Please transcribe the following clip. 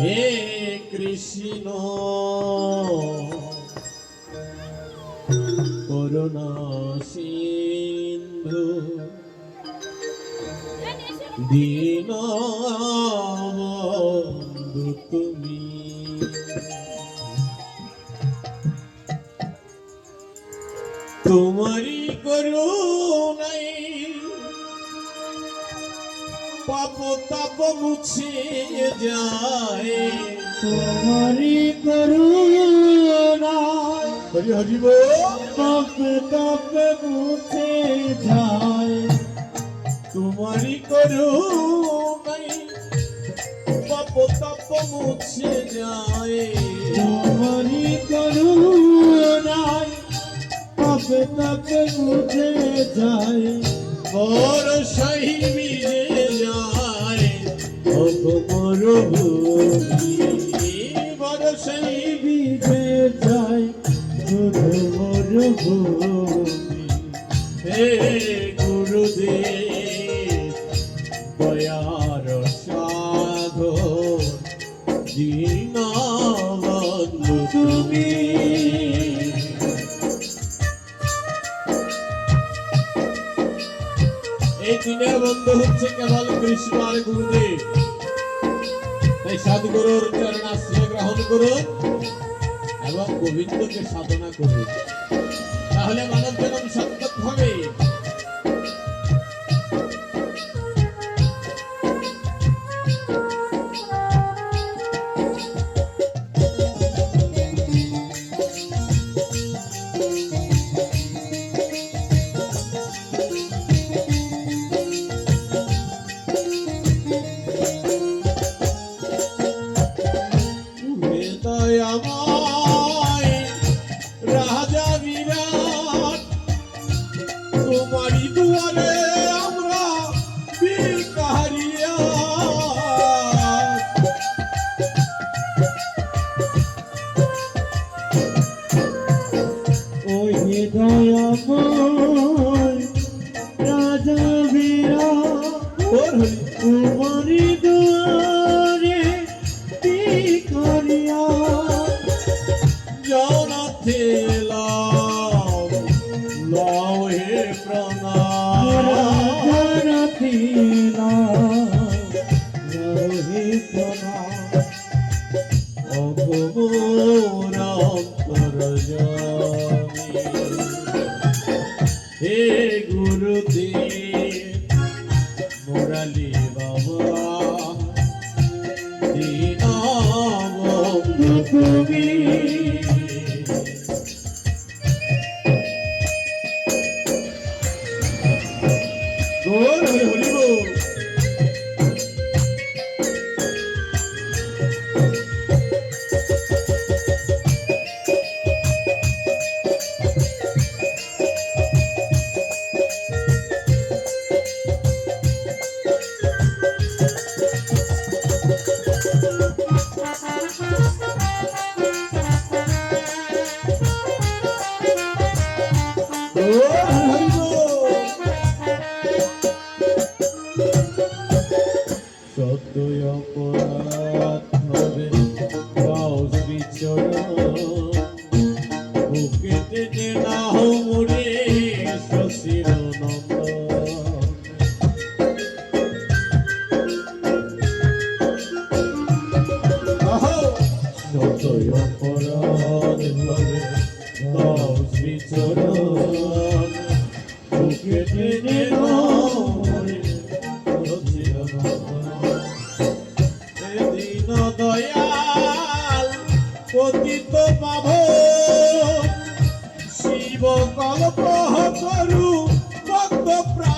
হে কৃষ্ণ। করুণা সিন্ধু দীন বন্ধু তুমি। তোমারই করুণাই পাপ তাপ মুছে যায়। তোমারি করুণা হরি হরি বল। তপ তপ মুছে যায়। তোমারই করুণাই পাপ তাপ মুছে যায়। তোমারি করুণায় তপ তপ মুছে যায়। বড় সহি মিলে যায়। অঘ মরুভূমি মরুভূমি। হে গুরুদেব দয়ার সাধন দীনবন্ধু এই দিনের বন্ধু হচ্ছে কেবল কৃষ্ণ আর গুরুদেব। তাই সাধুগুরুর চরণাশ্রয় গ্রহণ করুন এবং গোবিন্দকে সাধনা করুন। তাহলে মানব জনম সার্থক হবে। হৃদয়াময় রাজা বিরাট তোমারই দুয়ারে আমরা ভিখারিয়া ওই দয়াময় রাজা বীরা ওর তোমারি দুয়ারে ভিখারিয়া হে গুরুদেব মুরালি বাবা দীন তুমি সত্যই অপরাধ হবে পাও শ্রীচরণ বুকে টেনে নাও মোরে, শশীর নন্দন। সত্যই অপরাধ হবে টেনে নাও কল্প করু ভক্ত প্রাণ